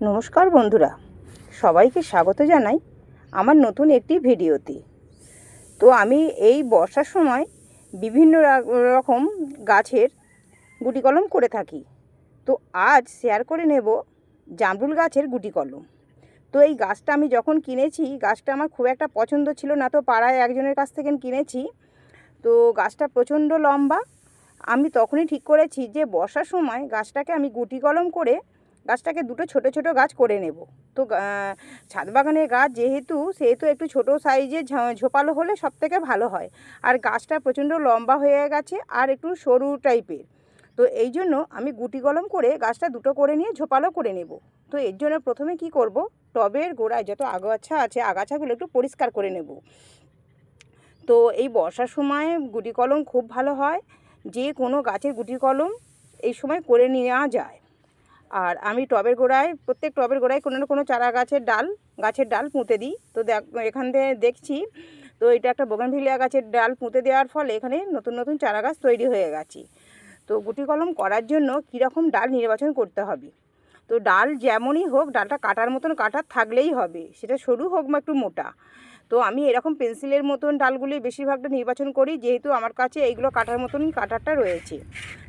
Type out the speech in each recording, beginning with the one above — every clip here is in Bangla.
নমস্কার বন্ধুরা, সবাইকে স্বাগত জানাই আমার নতুন একটি ভিডিওতে। তো আমি এই বর্ষার সময় বিভিন্ন রকম গাছের গুটি কলম করে থাকি। তো আজ শেয়ার করে নেব জামরুল গাছের গুটি কলম তো এই গাছটা আমি যখন কিনেছি, গাছটা আমার খুব একটা পছন্দ ছিল না, তো পাড়ায় একজনের কাছ থেকে কিনেছি। তো গাছটা প্রচণ্ড লম্বা। আমি তখনই ঠিক করেছি যে বর্ষার সময় গাছটাকে আমি গুটি কলম করে গাছটাকে দুটো ছোট ছোট গাছ করে নেব। তো ছাদ বাগানের গাছ যেহেতু, সেহেতু একটু ছোট সাইজের ঝোপালো হলে সব থেকে ভালো হয়। আর গাছটা প্রচণ্ড লম্বা হয়ে গেছে আর একটু সরু টাইপের। তো এই জন্য আমি গুটি কলম করে গাছটা দুটো করে নিয়ে ঝোপালো করে নেব। তো এর জন্য প্রথমে কি করব? টবের গোড়ায় যত আগাছা আছে, আগাছাগুলো একটু পরিষ্কার করে নেব। তো এই বর্ষার সময় গুটি কলম খুব ভালো হয়। যে কোনো গাছের গুটি কলম এই সময় করে নেওয়া যায়। আর আমি টবের গোড়ায়, প্রত্যেক টবের গোড়ায় কোনো না কোনো চারা গাছের ডাল গাছের ডাল পুঁতে দিই। তো দেখ, এখান থেকে দেখছি, তো এটা একটা বোগানভিলিয়া গাছের ডাল পুঁতে দেওয়ার ফলে এখানে নতুন নতুন চারা গাছ তৈরি হয়ে গেছে। তো গুটি কলম করার জন্য কীরকম ডাল নির্বাচন করতে হবে? তো ডাল যেমনই হোক, ডালটা কাটার মতন কাটার থাকলেই হবে। সেটা সরু হোক বা একটু মোটা। তো আমি এরকম পেন্সিলের মতন ডালগুলি বেশিরভাগটা নির্বাচন করি, যেহেতু আমার কাছে এইগুলো কাটার মতন কাটারটা রয়েছে।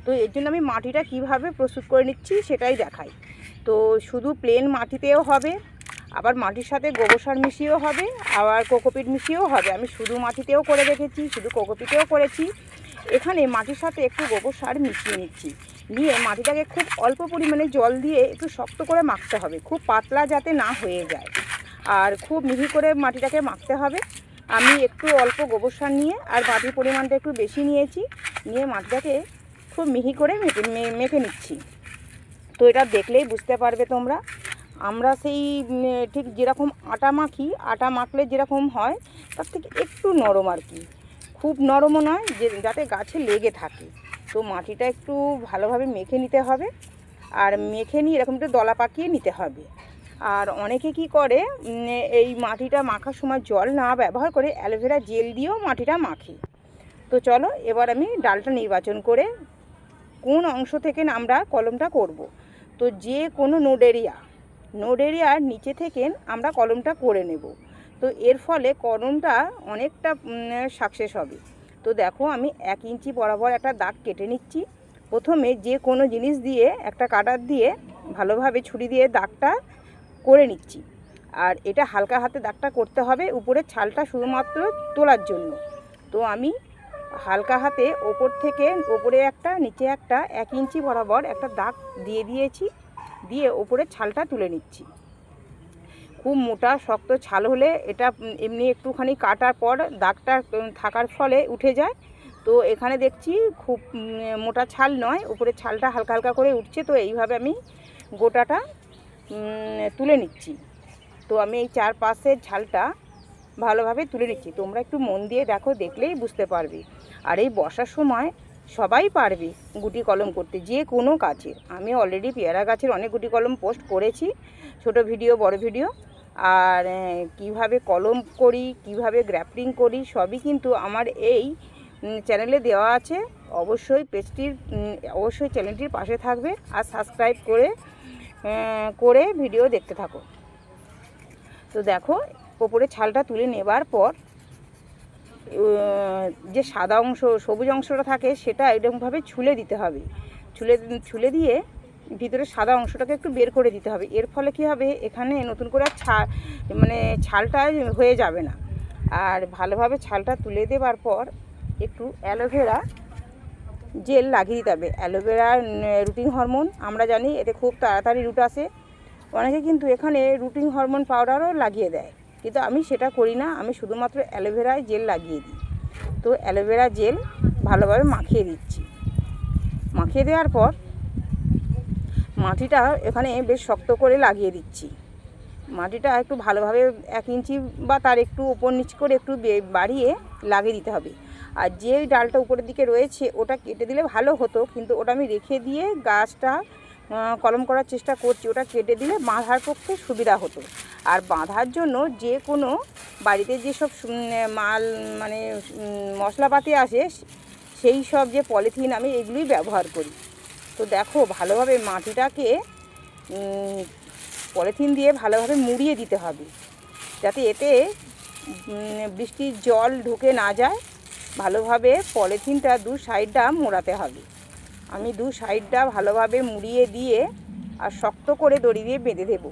তো এর জন্য আমি মাটিটা কীভাবে প্রস্তুত করে নিচ্ছি সেটাই দেখাই। তো শুধু প্লেন মাটিতেও হবে, আবার মাটির সাথে গোবর সার মিশিয়েও হবে, আবার কোকোপিট মিশিয়েও হবে। আমি শুধু মাটিতেও করে রেখেছি, শুধু কোকোপিটেও করেছি। এখানে মাটির সাথে একটু গোবর সার মিশিয়ে নিচ্ছি। নিয়ে মাটিটাকে খুব অল্প পরিমাণে জল দিয়ে একটু শক্ত করে মাখতে হবে, খুব পাতলা যাতে না হয়ে যায়। আর খুব মিহি করে মাটিটাকে মাখতে হবে। আমি একটু অল্প গোবর সার নিয়ে আর মাটির পরিমাণটা একটু বেশি নিয়েছি। নিয়ে মাটিটাকে খুব মিহি করে মেখে নিচ্ছি। তো এটা দেখলেই বুঝতে পারবে তোমরা। আমরা সেই ঠিক যেরকম আটা মাখি, আটা মাখলে যেরকম হয়, তার থেকে একটু নরম আর কি। খুব নরমও নয়, যে, যাতে গাছে লেগে থাকে। তো মাটিটা একটু ভালোভাবে মেখে নিতে হবে। আর মেখে নিয়ে এরকম একটু দলা পাকিয়ে নিতে হবে। আর অনেকে কি করে এই মাটিটা মাখার সময় জল না ব্যবহার করে অ্যালোভেরা জেল দিয়েও মাটিটা মাখে। তো চলো, এবার আমি ডালটা নির্বাচন করে কোন অংশ থেকে আমরা কলমটা করব। তো যে কোনো নোড এরিয়া নোড এরিয়ার নিচে থেকে আমরা কলমটা করে নেব। তো এর ফলে কলমটা অনেকটা সাকসেস হবে। তো দেখো, আমি এক ইঞ্চি বরাবর একটা দাগ কেটে নিচ্ছি। প্রথমে যে কোনো জিনিস দিয়ে, একটা কাটার দিয়ে ভালোভাবে ছুরি দিয়ে দাগটা করে নিচ্ছি। আর এটা হালকা হাতে দাগটা করতে হবে, উপরের ছালটা শুধুমাত্র তোলার জন্য। তো আমি হালকা হাতে ওপর থেকে ওপরে একটা, নিচে একটা এক ইঞ্চি বরাবর একটা দাগ দিয়ে দিয়েছি, দিয়ে ওপরে ছালটা তুলে নিচ্ছি। খুব মোটা, শক্ত ছাল হলে এটা এমনি একটুখানি কাটার পর দাগটা থাকার ফলে উঠে যায়। তো এখানে দেখছি খুব মোটা ছাল নয় উপরে ছালটা হালকা হালকা করে উঠছে। তো এইভাবে আমি গোটাটা তুলে নিচ্ছি। তো আমি এই চারপাশের ঝালটা ভালোভাবে তুলে নিচ্ছি। তোমরা একটু মন দিয়ে দেখো, দেখলেই বুঝতে পারবে। আর এই বর্ষার সময় সবাই পারবে গুটি কলম করতে, যে কোনো গাছের আমি অলরেডি পেয়ারা গাছের অনেক গুটি কলম পোস্ট করেছি, ছোট ভিডিও বড় ভিডিও আর কীভাবে কলম করি, কীভাবে গ্র্যাপলিং করি, সবই কিন্তু আমার এই চ্যানেলে দেওয়া আছে। অবশ্যই পেজটির অবশ্যই চ্যানেলটির পাশে থাকবে। আর সাবস্ক্রাইব করে করে ভিডিও দেখতে থাকো। তো দেখো, ওপরে ছালটা তুলে নেবার পর যে সাদা অংশ, সবুজ অংশটা থাকে, সেটা এরকমভাবে ছুলে দিতে হবে। ছুলে ছুলে দিয়ে ভিতরে সাদা অংশটাকে একটু বের করে দিতে হবে। এর ফলে কি হবে? এখানে নতুন করে আর ছা মানে ছালটা হয়ে যাবে না। আর ভালোভাবে ছালটা তুলে দেবার পর একটু অ্যালোভেরা জেল লাগিয়ে দিতে হবে। অ্যালোভেরা রুটিন হরমোন, আমরা জানি এতে খুব তাড়াতাড়ি রুট আসে। অনেকে কিন্তু এখানে রুটিন হরমোন পাউডারও লাগিয়ে দেয়। কিন্তু আমি সেটা করি না, আমি শুধুমাত্র অ্যালোভেরায় জেল লাগিয়ে দিই। তো অ্যালোভেরা জেল ভালোভাবে মাখিয়ে দিচ্ছি। মাখিয়ে দেওয়ার পর মাটিটা এখানে বেশ শক্ত করে লাগিয়ে দিচ্ছি। মাটিটা একটু ভালোভাবে এক ইঞ্চি বা তার একটু ওপর নিচ করে একটু বাড়িয়ে লাগিয়ে দিতে হবে। আর যে ডালটা উপরের দিকে রয়েছে, ওটা কেটে দিলে ভালো হতো। কিন্তু ওটা আমি রেখে দিয়ে গাছটা কলম করার চেষ্টা করছি। ওটা কেটে দিলে বাঁধার পক্ষে সুবিধা হতো। আর বাঁধার জন্য যে কোনো বাড়িতে যেসব মাল মানে মশলাপাতি আসে, সেই সব যে পলিথিন আমি এগুলোই ব্যবহার করি। তো দেখো, ভালোভাবে মাটিটাকে পলিথিন দিয়ে ভালোভাবে মুড়িয়ে দিতে হবে। যাতে এতে বৃষ্টির জল ঢুকে না যায়। ভালোভাবে পলিথিনটা দু সাইডটা মোড়াতে হবে। আমি দু সাইডটা ভালোভাবে মুড়িয়ে দিয়ে আর শক্ত করে দড়ি দিয়ে বেঁধে দেবো।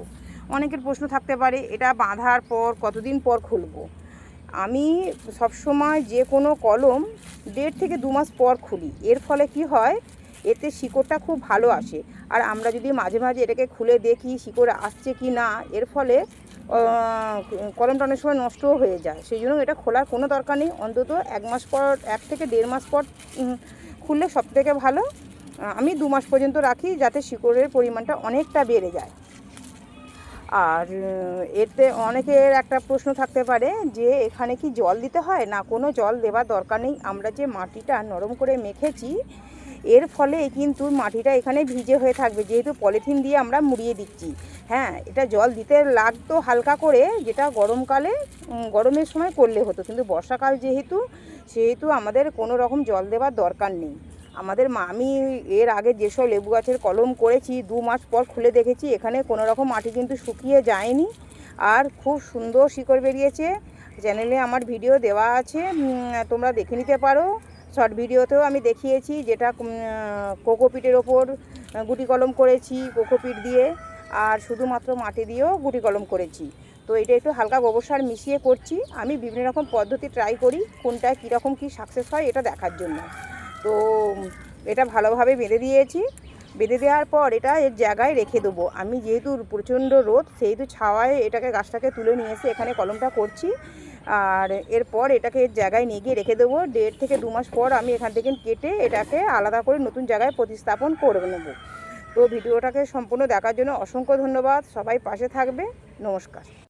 অনেকের প্রশ্ন থাকতে পারে, এটা বাঁধার পর কতদিন পর খুলবো? আমি সবসময় যে কোনো কলম দেড় থেকে দু মাস পর খুলি। এর ফলে কি হয়, এতে শিকড়টা খুব ভালো আসে। আর আমরা যদি মাঝে মাঝে এটাকে খুলে দেখি শিকড় আসছে কি না, এর ফলে কলমটা অনেক সময় নষ্টও হয়ে যায়। সেই জন্য এটা খোলার কোনো দরকার নেই। অন্তত এক মাস পর, এক থেকে দেড় মাস পর খুললে সব থেকে ভালো আমি দু মাস পর্যন্ত রাখি যাতে শিকড়ের পরিমাণটা অনেকটা বেড়ে যায়। আর এতে অনেকের একটা প্রশ্ন থাকতে পারে যে, এখানে কি জল দিতে হয়? না, কোনো জল দেওয়ার দরকার নেই। আমরা যে মাটিটা নরম করে মেখেছি এর ফলে কিন্তু মাটিটা এখানে ভিজে হয়ে থাকবে। যেহেতু পলিথিন দিয়ে আমরা মুড়িয়ে দিচ্ছি। হ্যাঁ এটা জল দিতে লাগতো হালকা করে, যেটা গরমকালে গরমের সময় করলে হতো। কিন্তু বর্ষাকাল যেহেতু, সেহেতু আমাদের কোনো রকম জল দেওয়ার দরকার নেই। আমাদের আমি এর আগে যেসব লেবু গাছের কলম করেছি, দু মাস পর খুলে দেখেছি, এখানে কোনো রকম মাটি কিন্তু শুকিয়ে যায়নি। আর খুব সুন্দর শিকড় বেরিয়েছে। চ্যানেলে আমার ভিডিও দেওয়া আছে। তোমরা দেখে নিতে পারো। শর্ট ভিডিওতেও আমি দেখিয়েছি যেটা কোকোপিটের ওপর গুটি কলম করেছি কোকোপিট দিয়ে, আর শুধুমাত্র মাটি দিয়েও গুটি কলম করেছি। তো এটা একটু হালকা গোবর সার মিশিয়ে করছি। আমি বিভিন্ন রকম পদ্ধতি ট্রাই করি, কোনটা কীরকম কী সাকসেস হয় এটা দেখার জন্য। তো এটা ভালোভাবে বেঁধে দিয়েছি। বেঁধে দেওয়ার পর এটা এর জায়গায় রেখে দেবো। আমি যেহেতু প্রচণ্ড রোদ, সেহেতু ছাওয়ায় এটাকে গাছটাকে তুলে নিয়ে এসে এখানে কলমটা করছি। আর এরপর এটাকে জায়গায় নিয়ে গিয়ে রেখে দেবো। দেড় থেকে দু মাস পর আমি এখান থেকে কেটে এটাকে আলাদা করে নতুন জায়গায় প্রতিস্থাপন করে নেব। তো ভিডিওটাকে সম্পূর্ণ দেখার জন্য অসংখ্য ধন্যবাদ। সবাই পাশে থাকবে। নমস্কার।